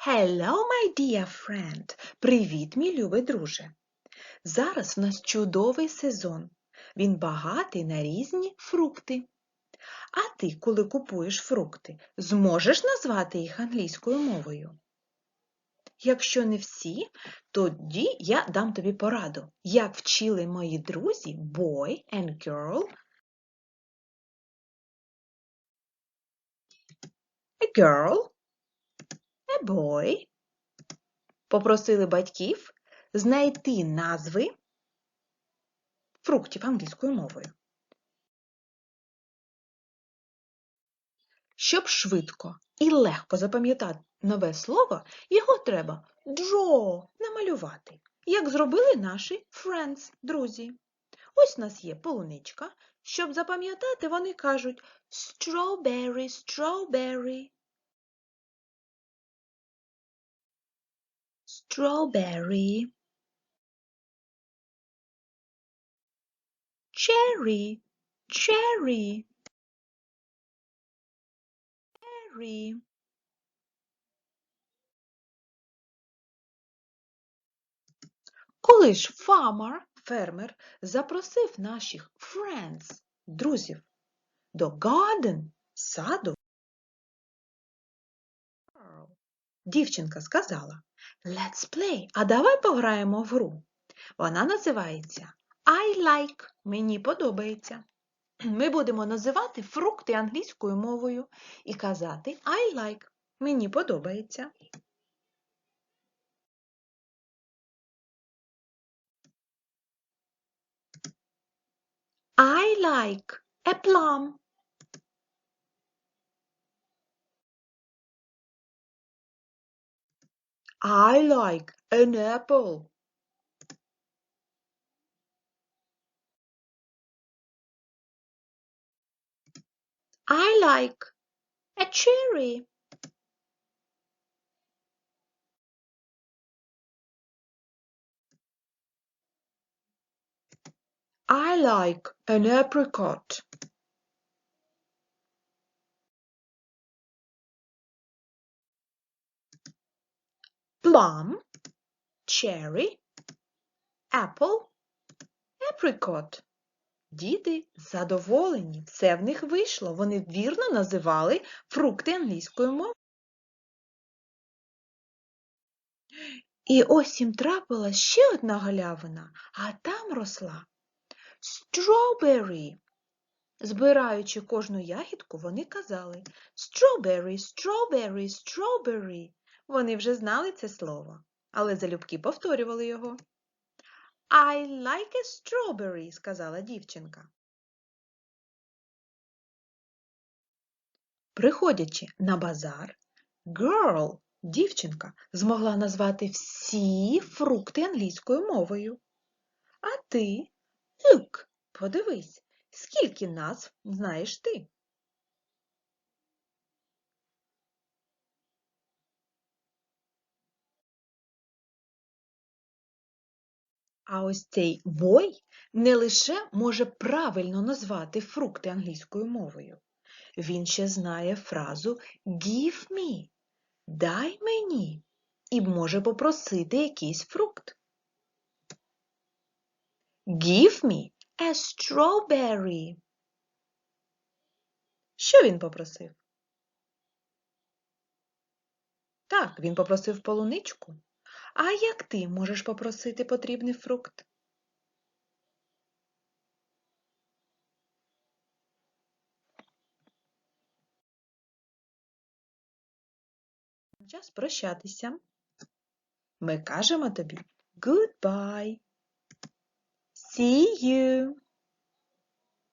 Hello, my dear friend! Привіт, мій любий друже! Зараз в нас чудовий сезон. Він багатий на різні фрукти. А ти, коли купуєш фрукти, зможеш назвати їх англійською мовою? Якщо не всі, тоді я дам тобі пораду, як вчили мої друзі boy and girl. A girl, a boy. Попросили батьків знайти назви фруктів англійською мовою. Щоб швидко і легко запам'ятати нове слово, його треба draw – намалювати, як зробили наші friends – друзі. Ось у нас є полуничка. Щоб запам'ятати, вони кажуть strawberry, strawberry. Strawberry. Cherry, cherry. Cherry. Коли ж farmer, фермер, запросив наших friends, друзів, до garden, саду, дівчинка сказала Let's play, а давай пограємо в гру. Вона називається I like, мені подобається. Ми будемо називати фрукти англійською мовою і казати I like, мені подобається. I like a plum. I like an apple. I like a cherry. I like an apricot. Plum, cherry, apple, apricot. Діти задоволені, все в них вийшло. Вони вірно називали фрукти англійською мовою. І ось їм трапила ще одна галявина, а там росла strawberry. Збираючи кожну ягідку, вони казали strawberry, strawberry, strawberry. Вони вже знали це слово, але залюбки повторювали його. I like a strawberry, сказала дівчинка. Приходячи на базар, girl, дівчинка, змогла назвати всі фрукти англійською мовою. А ти, look, подивись, скільки назв знаєш ти? А ось цей boy не лише може правильно назвати фрукти англійською мовою. Він ще знає фразу give me, дай мені, і може попросити якийсь фрукт. Give me a strawberry. Що він попросив? Так, він попросив полуничку. А як ти можеш попросити потрібний фрукт? Час прощатися. Ми кажемо тобі goodbye. See you.